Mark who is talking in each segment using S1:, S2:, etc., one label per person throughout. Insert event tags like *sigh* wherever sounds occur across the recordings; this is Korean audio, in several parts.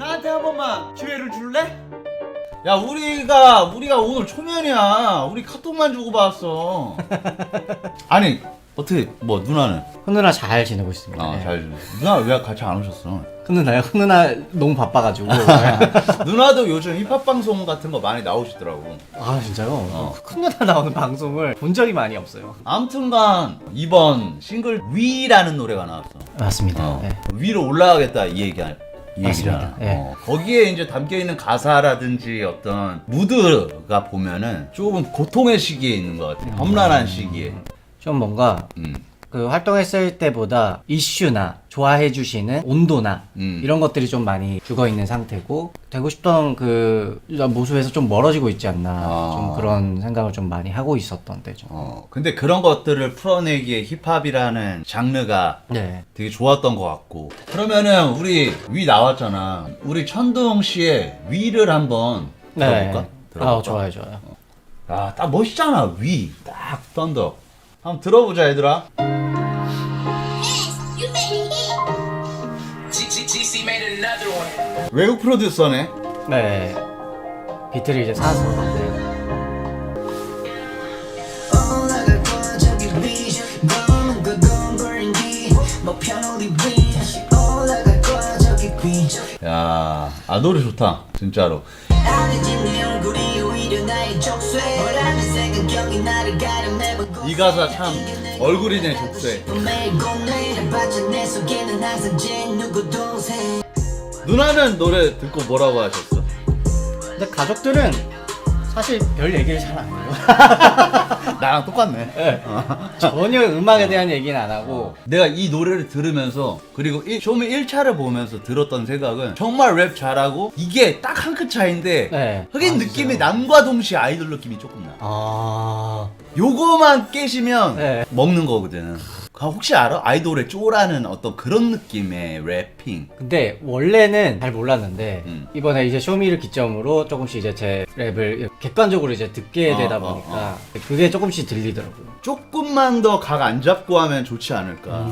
S1: 나한테 한 번만 기회를 줄래?
S2: 야 우리가 우리가 오늘 초면이야 우리 카톡만 주고 받았어 *laughs* 아니 어떻게 뭐 누나는
S3: 큰 누나 잘 지내고 있습니다. 네.
S2: 아잘 누나 왜 같이 안 오셨어
S3: 큰 누나요? 큰 누나 너무 바빠가지고. *laughs*
S2: 누나도 요즘 힙합 방송 같은 거 많이 나오시더라고
S3: 아 진짜요?
S2: 어.
S3: 큰 누나 나오는 방송을 본 적이 많이 없어요.
S2: 아무튼간 이번 싱글 위라는 노래가 나왔어
S3: 맞습니다.
S2: 어,
S3: 네.
S2: 위로 올라가겠다 이
S3: 맞습니다.
S2: 얘기잖아.
S3: 예.
S2: 어, 거기에 이제 담겨 있는 가사라든지 어떤 무드가 보면은 조금 고통의 시기에 있는 것 같아. 험난한 시기에.
S3: 좀 뭔가
S2: 음.
S3: 그 활동했을 때보다 이슈나 좋아해 주시는 온도나
S2: 음.
S3: 이런 것들이 좀 많이 죽어 있는 상태고 되고 싶던 그 모습에서 좀 멀어지고 있지 않나
S2: 아.
S3: 좀 그런 생각을 좀 많이 하고 있었던 때죠.
S2: 어, 근데 그런 것들을 풀어내기에 힙합이라는 장르가
S3: 네.
S2: 되게 좋았던 것 같고. 그러면은 우리 위 나왔잖아. 우리 천둥 씨의 위를 한번 들어볼까? 들어볼까?
S3: 아 좋아요 좋아요.
S2: 아, 딱 멋있잖아. 위. 딱 썬더. 한번 들어보자, 얘들아. 외국 프로듀서네.
S3: 네. 비트를 이제 사서 네.
S4: 야,
S2: 아 노래 좋다. 진짜로.
S4: 이
S2: 가사 참 얼굴이 내 족쇄. 누나는 노래 듣고 뭐라고 하셨어?
S3: 근데 가족들은 사실 별 얘기를 잘 안 해요. *laughs*
S2: 나랑 똑같네.
S3: 네. 전혀 음악에 대한 얘기는 안 하고
S2: 내가 이 노래를 들으면서 그리고 이 쇼미 1차를 보면서 들었던 생각은 정말 랩 잘하고 이게 딱 한 끗 차인데
S3: 네.
S2: 흑인
S3: 아,
S2: 느낌이
S3: 진짜요?
S2: 남과 동시에 아이돌 느낌이 조금 나.
S3: 아
S2: 요거만 깨시면
S3: 네.
S2: 먹는 거거든. 그 혹시 알아? 아이돌의 쪼라는 어떤 그런 느낌의 래핑.
S3: 근데 원래는 잘 몰랐는데
S2: 음.
S3: 이번에 이제 쇼미를 기점으로 조금씩 이제 제 랩을 객관적으로 이제 듣게
S2: 어,
S3: 되다
S2: 어,
S3: 보니까 그게 조금씩 들리더라고요.
S2: 조금만 더 각 안 잡고 하면 좋지 않을까.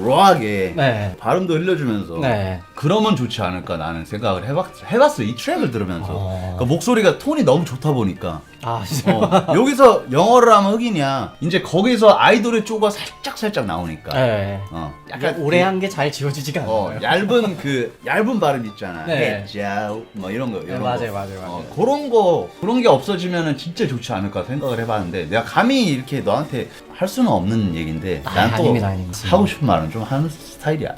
S2: 로하게
S3: 음. 네.
S2: 발음도 흘려주면서
S3: 네.
S2: 그러면 좋지 않을까 나는 생각을 해봤, 해봤어 이 트랙을 들으면서
S3: 어.
S2: 그러니까 목소리가 톤이 너무 좋다 보니까
S3: 아 진짜.
S2: 어, *laughs* 여기서 영어를 하면 흑인이야 이제 거기서 아이돌의 쪼가 살짝 살짝 나오니까
S3: 네.
S2: 어,
S3: 약간
S2: 그-
S3: 오래 한 게 잘 지워지지가 않아요.
S2: 어, 얇은 그 얇은 발음 있잖아
S3: 네.
S2: 해자우 뭐 이런 거 이런
S3: 네,
S2: 거.
S3: 맞아요, 맞아요,
S2: 어,
S3: 맞아요.
S2: 그런 거 그런 게 없어지면은 진짜 좋지 않을까 생각을 해봤는데 내가 감히 이렇게 너한테 할 수는 없는 얘기인데
S3: 아,
S2: 난또
S3: 아닙니다, 아닙니다.
S2: 하고 싶은 말은 좀 하는 스타일이야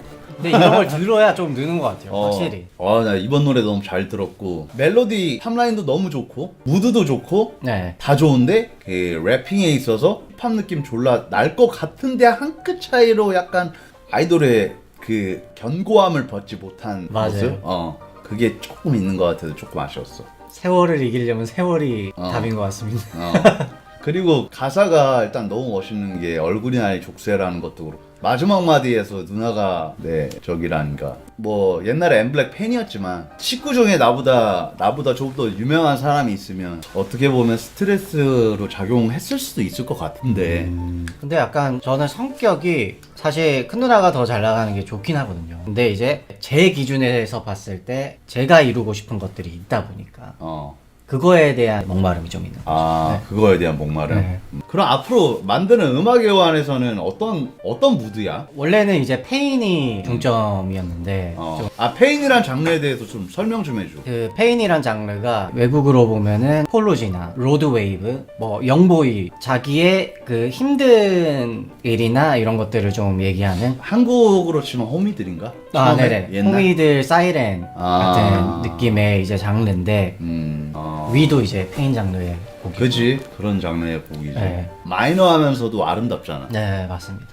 S3: 근데 이런 걸 들어야 좀 느는 것 같아요.
S2: 어,
S3: 확실히.
S2: 어, 나 이번 노래 너무 잘 들었고 멜로디 탑라인도 너무 좋고 무드도 좋고
S3: 네.
S2: 다 좋은데 그 래핑에 있어서 힙합 느낌 졸라 날 것 같은데 한 끗 차이로 약간 아이돌의 그 견고함을 벗지 못한
S3: 맞아요.
S2: 모습? 어 그게 조금 있는 것 같아서 조금 아쉬웠어.
S3: 세월을 이기려면 세월이
S2: 어.
S3: 답인 것 같습니다.
S2: 어. *laughs* 그리고 가사가 일단 너무 멋있는 게 얼굴이 나의 족쇄라는 것도 그렇고 마지막 마디에서 누나가 네 저기라니까 뭐 옛날에 엠블랙 팬이었지만 식구 중에 나보다 나보다 좀더 유명한 사람이 있으면 어떻게 보면 스트레스로 작용했을 수도 있을 것 같은데
S3: 근데 약간 저는 성격이 사실 큰 누나가 더 잘 나가는 게 좋긴 하거든요. 근데 이제 제 기준에서 봤을 때 제가 이루고 싶은 것들이 있다 보니까
S2: 어.
S3: 그거에 대한 목마름이 좀 있는 거죠.
S2: 아 그거에 대한 목마름.
S3: 네.
S2: 음. 그럼 앞으로 만드는 음악 애호안에서는 어떤 어떤 무드야?
S3: 원래는 이제 페인이 중점이었는데
S2: 어. 좀아 페인이란 장르에 대해서 좀 설명 좀 해줘.
S3: 그 페인이란 장르가 외국으로 보면은 폴로지나 로드웨이브, 뭐 영보이 자기의 그 힘든 일이나 이런 것들을 좀 얘기하는
S2: 한국으로 치면 호미들인가?
S3: 아
S2: 처음에?
S3: 네네
S2: 옛날?
S3: 호미들 사이렌
S2: 아.
S3: 같은 느낌의 이제 장르인데
S2: 음. 어.
S3: 위도 이제 페인 장르의 곡이
S2: 그지 그런 장르의 곡이지.
S3: 네.
S2: 마이너하면서도 아름답잖아.
S3: 네 맞습니다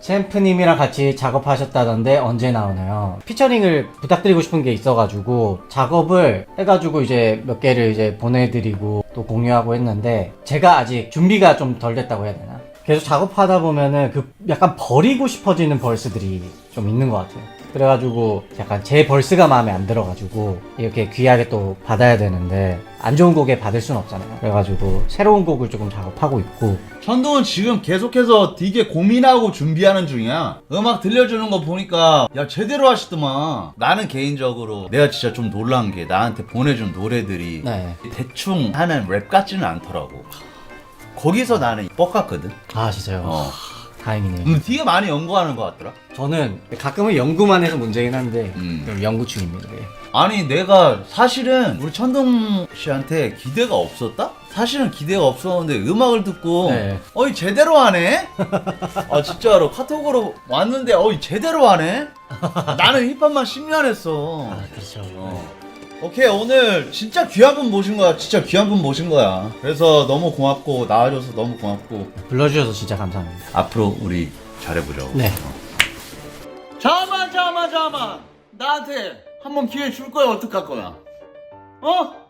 S3: 챔프님이랑 같이 작업하셨다던데 언제 나오나요? 피처링을 부탁드리고 싶은 게 있어가지고 작업을 해가지고 이제 몇 개를 이제 보내드리고 또 공유하고 했는데 제가 아직 준비가 좀 덜 됐다고 해야 되나? 계속 작업하다 보면은 그 약간 버리고 싶어지는 벌스들이 좀 있는 것 같아요. 그래가지고 약간 제 벌스가 마음에 안 들어가지고 이렇게 귀하게 또 받아야 되는데 안 좋은 곡에 받을 순 없잖아요. 그래가지고 새로운 곡을 조금 작업하고 있고
S2: 천둥은 지금 계속해서 되게 고민하고 준비하는 중이야. 음악 들려주는 거 보니까 야 제대로 하시더만. 나는 개인적으로 내가 진짜 좀 놀란 게 나한테 보내준 노래들이
S3: 네.
S2: 대충 하는 랩 같지는 않더라고. 거기서 나는 뻑갔거든.
S3: 아 진짜요?
S2: 어.
S3: 다행이네요.
S2: 음, 되게 많이 연구하는 것 같더라.
S3: 저는 가끔은 연구만 해서 문제긴 한데
S2: 음.
S3: 좀 연구 중입니다. 예.
S2: 아니 내가 사실은 우리 천둥 씨한테 기대가 없었다? 사실은 기대가 없었는데 음악을 듣고
S3: 네.
S2: 어이 제대로 하네? *laughs* 아 진짜로 카톡으로 왔는데 어이 제대로 하네? 나는 힙합만 10년 했어
S3: 아 그렇죠.
S2: 어. 오케이 오늘 진짜 귀한 분 모신 거야. 진짜 귀한 분 모신 거야. 그래서 너무 고맙고 나와줘서 너무 고맙고.
S3: 불러주셔서 진짜 감사합니다.
S2: 앞으로 우리 잘해보자고.
S3: 네.
S1: 잠만 잠만 잠만. 나한테 한 번 기회 줄 거야. 어떡할 거야? 어?